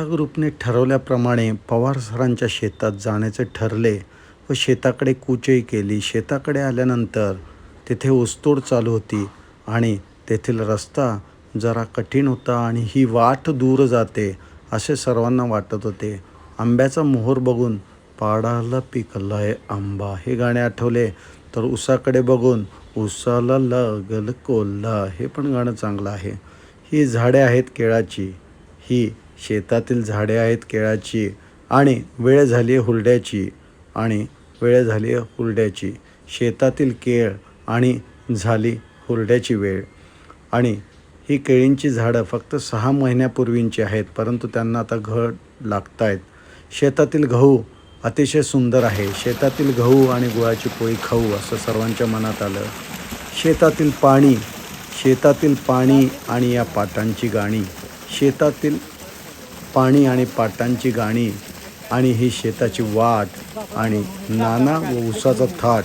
लता ग्रुपने ठरवल्याप्रमाणे पवार सरांच्या शेतात जाण्याचे ठरले व शेताकडे कूचही केली. शेताकडे आल्यानंतर तेथे ऊसतोड चालू होती आणि तेथील रस्ता जरा कठीण होता आणि ही वाट दूर जाते असे सर्वांना वाटत होते. आंब्याचा मोहर बघून पाडाला आहे आंबा. हे गाणे आठवले तर उसाकडे बघून उसाला लागल कोल्हा. हे पण गाणं चांगलं आहे. ही झाडे आहेत केळाची. ही शेतातील झाडे आहेत केळाची आणि वेळ झाली आहे हुरड्याची आणि वेळ झाली आहे हुरड्याची. शेतातील केळ आणि झाली हुरड्याची वेळ. आणि ही केळींची झाडं फक्त सहा महिन्यापूर्वींची आहेत परंतु त्यांना आता घड लागत आहेत शेतातील गहू अतिशय सुंदर आहे. शेतातील गहू आणि गुळाची पोळी खाऊ असं सर्वांच्या मनात आलं. शेतातील पाणी शेतातील पाणी आणि या पाटांची गाणी. शेतातील पाणी आणि पाटांची गाणी आणि ही शेताची वाट आणि नाना व उसाचा थाट.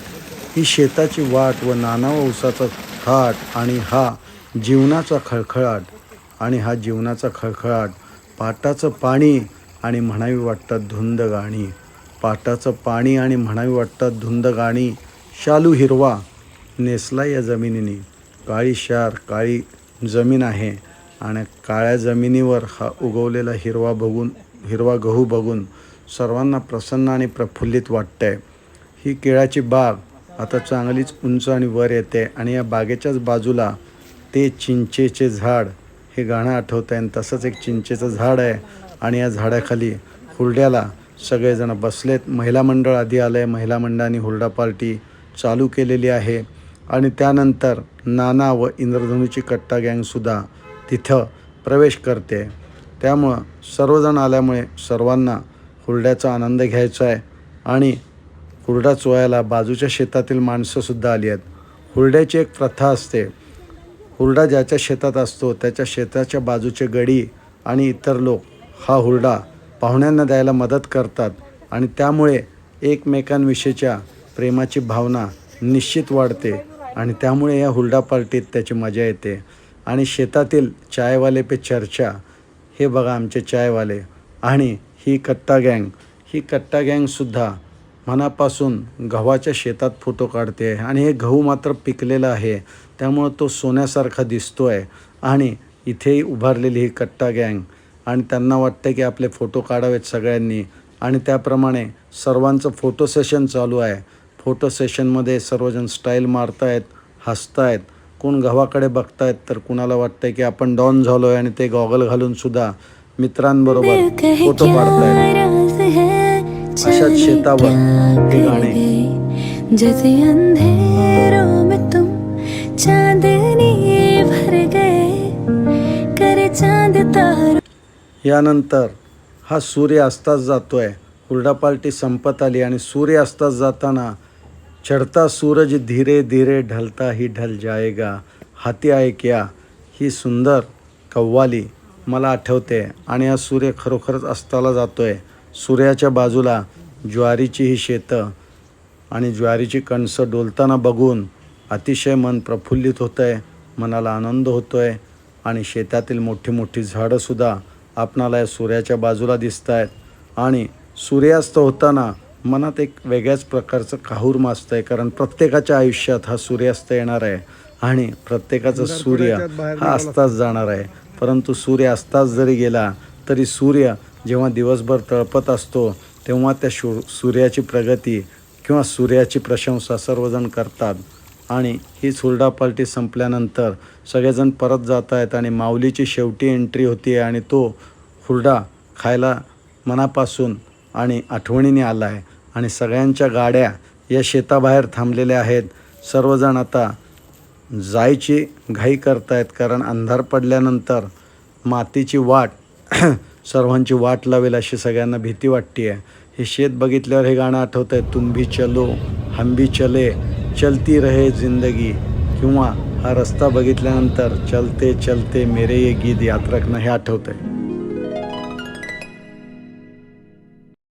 ही शेताची वाट व नाना व उसाचा थाट आणि हा जीवनाचा खळखळाट आणि हा जीवनाचा खळखळाट. पाटाचं पाणी आणि म्हणावी वाटतात धुंद गाणी. पाटाचं पाणी आणि म्हणावी वाटतात धुंद गाणी. शालू हिरवा नेसला या जमिनीने. काळी शार काळी जमीन आहे. आणि काळ्या जमिनीवर हा उगवलेला हिरवा बघून हिरवा गहू बघून सर्वांना प्रसन्न आणि प्रफुल्लित वाटतंय. ही केळाची बाग आता चांगलीच उंच आणि वर येते आणि या बागेच्याच बाजूला ते चिंचेचे झाड हे गाणं आठवत आहे आणि तसंच एक चिंचेचं झाड आहे आणि या झाडाखाली हुरड्याला सगळेजण बसलेत. महिला मंडळ आधी आलं आहे महिला मंडळाने हुरडा पार्टी चालू केलेली आहे. आणि त्यानंतर नाना व इंद्रधनुची कट्टा गँगसुद्धा तिथं प्रवेश करते. त्यामुळं सर्वजण आल्यामुळे सर्वांना हुरड्याचा आनंद घ्यायचा आहे. आणि हुरडा चोळायला बाजूच्या शेतातील माणसंसुद्धा आली आहेत. हुरड्याची एक प्रथा असते. हुरडा ज्याच्या शेतात असतो त्याच्या शेताच्या बाजूचे गडी आणि इतर लोक हा हुरडा पाहुण्यांना द्यायला मदत करतात आणि त्यामुळे एकमेकांविषयीच्या प्रेमाची भावना निश्चित वाढते आणि त्यामुळे या हुरडा पार्टीत त्याची मजा येते. आणि शेतातील चायवाले पे चर्चा. हे बघा आमचे चायवाले. आणि ही कट्टा गँग. ही कट्टा गँगसुद्धा मनापासून गव्हाच्या शेतात फोटो काढते आहे. आणि हे गहू मात्र पिकलेलं आहे. त्यामुळं तो सोन्यासारखा दिसतो आहे आणि इथेही उभारलेली ही कट्टा गँग. आणि त्यांना वाटतं की आपले फोटो काढावेत सगळ्यांनी. आणि त्याप्रमाणे सर्वांचं फोटो सेशन चालू आहे. फोटो सेशनमध्ये सर्वजण स्टाईल मारतायत हसतायत. कोण गव्हाकडे बघतायत तर कुणाला वाटतंय की आपण डॉन झालो आहे आणि ते गॉगल घालून सुद्धा मित्रांबरोबर फोटो काढतायत. अशाच शेतावर हे गाणे. जैसे अंधेरों में तुम चांदनी भर गए करे चांद तारों। यानंतर हा सूर्य अस्तास जातो आहे हुरडा पार्टी संपत आली आणि सूर्य अस्तास जाताना चढता सूरज धीरे धीरे ढलता ही ढल जाएगा। हाती आहे क्या? ही सुंदर कव्वाली मला आठवते आणि हा सूर्य खरोखरच अस्ताला जातो आहे सूर्याच्या बाजूला ज्वारीची ही शेतं आणि ज्वारीची कणसं डोलताना बघून अतिशय मन प्रफुल्लित होतं आहे मनाला आनंद होतो आहे आणि शेतातील मोठी मोठी झाडंसुद्धा आपणाला या सूर्याच्या बाजूला दिसत आहेत आणि सूर्यास्त होताना मनात एक वेगळ्याच प्रकारचं काहूर माजत आहे कारण प्रत्येकाच्या आयुष्यात हा सूर्यास्त येणार आहे आणि प्रत्येकाचा सूर्य हा अस्तास जाणार आहे. परंतु सूर्य अस्तास जरी गेला तरी सूर्य जेव्हा दिवसभर तळपत असतो तेव्हा त्या शू सूर्याची प्रगती किंवा सूर्याची प्रशंसा सर्वजण करतात. आणि ही हुरडा पार्टी संपल्यानंतर सगळेजण परत जात आहेत आणि माऊलीची शेवटी एंट्री होती आहे आणि तो हुरडा खायला मनापासून आणि आठवणीने आला आहे आणि सगळ्यांच्या गाड्या या शेताबाहेर थांबलेल्या आहेत. सर्वजण आता जायची घाई करतायत कारण अंधार पडल्यानंतर मातीची वाट सर्वांची वाट लावेल अशी सगळ्यांना भीती वाटते आहे हे शेत बघितल्यावर हे गाणं आठवत आहे तुम्ही चलो हम भी चले चलती रहे जिंदगी. किंवा हा रस्ता बघितल्यानंतर चलते चलते मेरे ये गीत याद रखणं हे आठवतं आहे